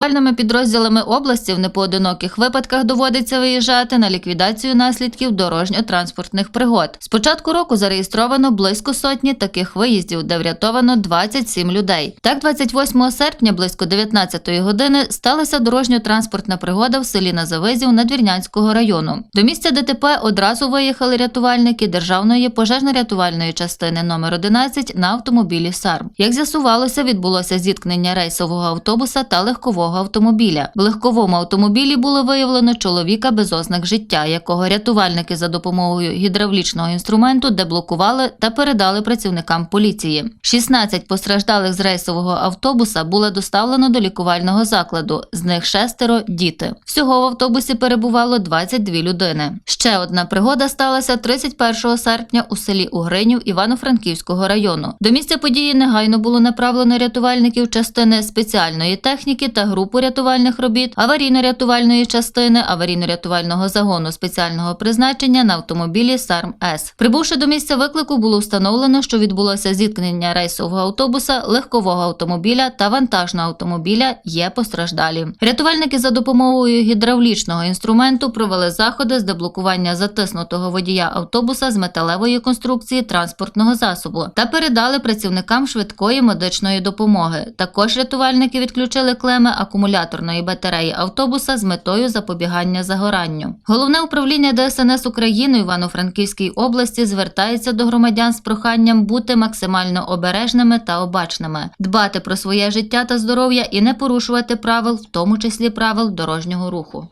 Пальними підрозділами області в непоодиноких випадках доводиться виїжджати на ліквідацію наслідків дорожньо-транспортних пригод. З початку року зареєстровано близько сотні таких виїздів, де врятовано 27 людей. Так, 28 серпня близько 19 години сталася дорожньо-транспортна пригода в селі Назавизів Надвірнянського району. До місця ДТП одразу виїхали рятувальники Державної пожежно-рятувальної частини номер 11 на автомобілі САРМ. Як з'ясувалося, відбулося зіткнення рейсового автобуса та легкового автомобіля. В легковому автомобілі було виявлено чоловіка без ознак життя, якого рятувальники за допомогою гідравлічного інструменту деблокували та передали працівникам поліції. 16 постраждалих з рейсового автобуса було доставлено до лікувального закладу. З них шестеро діти. Всього в автобусі перебувало 22 людини. Ще одна пригода сталася 31 серпня у селі Угринів Івано-Франківського району. До місця події негайно було направлено рятувальників частини спеціальної техніки та групу рятувальних робіт, аварійно-рятувальної частини, аварійно-рятувального загону спеціального призначення на автомобілі САРМ С. Прибувши до місця виклику, було встановлено, що відбулося зіткнення рейсового автобуса, легкового автомобіля та вантажного автомобіля. Є постраждалі. Рятувальники за допомогою гідравлічного інструменту провели заходи з деблокування затиснутого водія автобуса з металевої конструкції транспортного засобу та передали працівникам швидкої медичної допомоги. Також рятувальники відключили клеми акумуляторної батареї автобуса з метою запобігання загоранню. Головне управління ДСНС України Івано-Франківській області звертається до громадян з проханням бути максимально обережними та обачними, дбати про своє життя та здоров'я і не порушувати правил, в тому числі правил дорожнього руху.